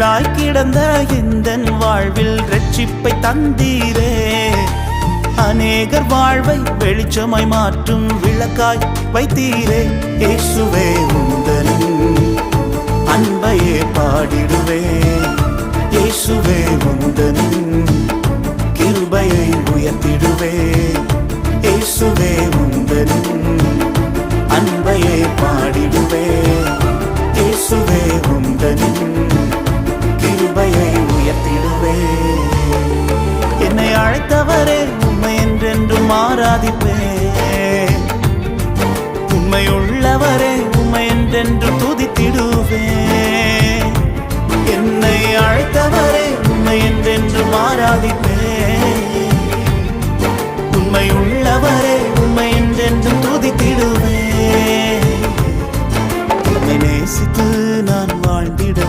இருளாய் கிடந்த எந்த வாழ்வில் ரட்சிப்பை தந்தீரே. அநேகர் வாழ்வை வெளிச்சமாய் மாற்றும் விளக்காய் வைத்தீரே. இயேசுவே உந்தனின் அன்பையே பாடிடுவே. இயேசுவே உந்தனின் கிருபையை உயர்த்திடுவே. ஆராதிப்பே உண்மை உள்ளவரே உண்மை என்றென்று துதித்திடுவே. என்னை அழைத்தவரே உண்மை என்றென்று ஆராதிப்பே உண்மை உள்ளவரே உண்மை என்றென்று துதித்திடுவே நேசித்து நான் வாழ்ந்திட